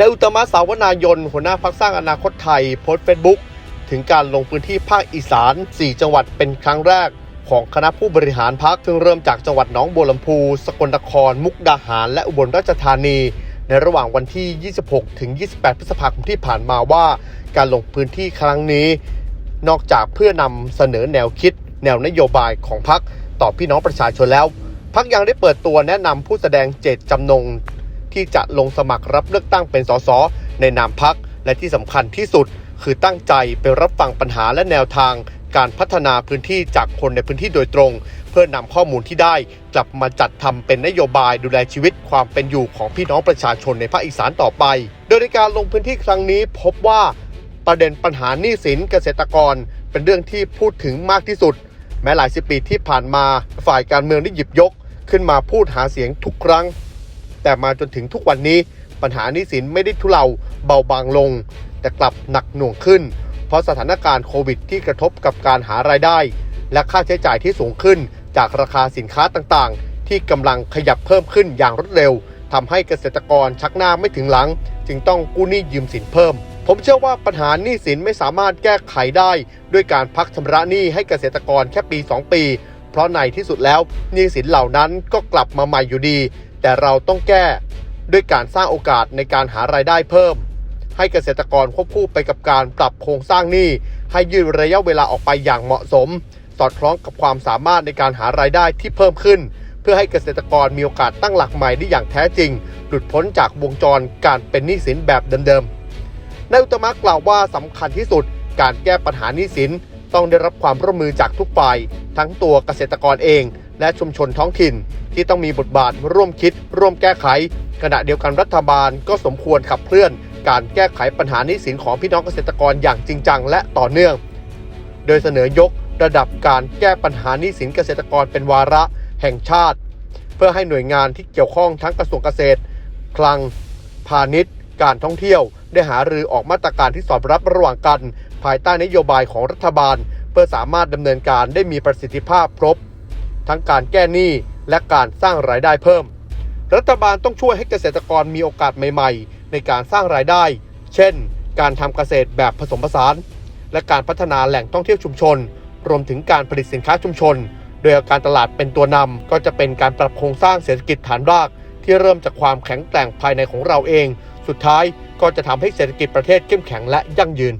ในอุตมะสาวนายน หัวหน้าพักสร้างอนาคตไทยโพสต์เฟซบุ๊กถึงการลงพื้นที่ภาคอีสาน 4 จังหวัดเป็นครั้งแรก ของคณะผู้บริหารพักซึ่งเริ่มจากจังหวัดหนองบัวลำพู สกลนคร มุกดาหาร และอุบลราชธานี ในระหว่างวันที่ 26 ถึง 28 พฤษภาคมที่ผ่านมาว่า การลงพื้นที่ครั้งนี้ นอกจากเพื่อนำเสนอแนวคิด แนวนโยบายของพักต่อพี่น้องประชาชนแล้วพักยังได้เปิดตัวแนะนำผู้แสดงเจตจำนง ที่จะลงสมัครรับเลือกตั้งเป็นสสในนามพัก และที่สำคัญที่สุด คือตั้งใจไปรับฟังปัญหาและแนวทาง การพัฒนาพื้นที่จากคนในพื้นที่โดยตรง เพื่อนำข้อมูลที่ได้ กลับมาจัดทำเป็นนโยบายดูแลชีวิตความเป็นอยู่ของพี่น้องประชาชนในภาคอีสานต่อไป โดยในการลงพื้นที่ครั้งนี้พบว่าประเด็นปัญหาหนี้สินเกษตรกร เป็นเรื่องที่พูดถึงมากที่สุด แม้หลายสิบปีที่ผ่านมาฝ่ายการเมืองได้หยิบยก ขึ้นมาพูดหาเสียงทุกครั้ง แต่มาจนถึงทุกวันนี้ปัญหาหนี้สินไม่ได้ทุเลาเบาบางลง แต่กลับหนักหน่วงขึ้น เพราะสถานการณ์โควิดที่กระทบกับการหารายได้ และค่าใช้จ่ายที่สูงขึ้น จากราคาสินค้าต่างๆ ที่กำลังขยับเพิ่มขึ้นอย่างรวดเร็วทำให้เกษตรกรชักหน้าไม่ถึงหลัง จึงต้องกู้หนี้ยืมสินเพิ่ม ผมเชื่อว่าปัญหาหนี้สินไม่สามารถแก้ไขได้ ด้วยการพักชำระหนี้ให้เกษตรกรแค่ปี 2 ปี เพราะในที่สุดแล้วหนี้สินเหล่านั้นก็กลับมาใหม่อยู่ดี แต่เราต้องแก้ด้วยการสร้างโอกาสในการหารายได้เพิ่ม ให้เกษตรกรควบคู่ไปกับการปรับโครงสร้างหนี้ให้ยืดระยะเวลาออกไปอย่างเหมาะสม สอดคล้องกับความสามารถในการหารายได้ที่เพิ่มขึ้น เพื่อให้เกษตรกรมีโอกาสตั้งหลักใหม่ได้อย่างแท้จริง หลุดพ้นจากวงจรการเป็นหนี้สินแบบเดิมๆนายอุตมะกล่าวว่าสำคัญที่สุด การแก้ปัญหาหนี้สินต้องได้รับความร่วมมือจากทุกฝ่าย ทั้งตัวเกษตรกรเอง และชุมชนท้องถิ่นที่ต้องมีบทบาทร่วมคิด ร่วมแก้ไข ขณะเดียวกันรัฐบาลก็สมควรขับเคลื่อน การแก้ไขปัญหาหนี้สินของพี่น้องเกษตรกรอย่างจริงจังและต่อเนื่อง โดยเสนอยกระดับการแก้ปัญหาหนี้สินเกษตรกรเป็นวาระแห่งชาติ เพื่อให้หน่วยงานที่เกี่ยวข้องทั้งกระทรวงเกษตร คลัง พาณิชย์ การท่องเที่ยว ได้หารือออกมาตรการที่สอดรับระหว่างกัน ภายใต้นโยบายของรัฐบาล เพื่อสามารถดำเนินการได้มีประสิทธิภาพครบ ทั้งการแก้หนี้และการสร้างรายได้เพิ่ม รัฐบาลต้องช่วยให้เกษตรกรมีโอกาสใหม่ๆ ในการสร้างรายได้ เช่น การทำเกษตรแบบผสมผสาน และการพัฒนาแหล่งท่องเที่ยวชุมชน รวมถึงการผลิตสินค้าชุมชน โดยาการตลาดเป็นตัวนำก็จะเป็นการปรับโครงสร้างเศรษฐกิจฐานราก ที่เริ่มจากความแข็งแกร่งภายในของเราเอง สุดท้ายก็จะทำให้เศรษฐกิจประเทศเข้มแข็งและยั่งยืน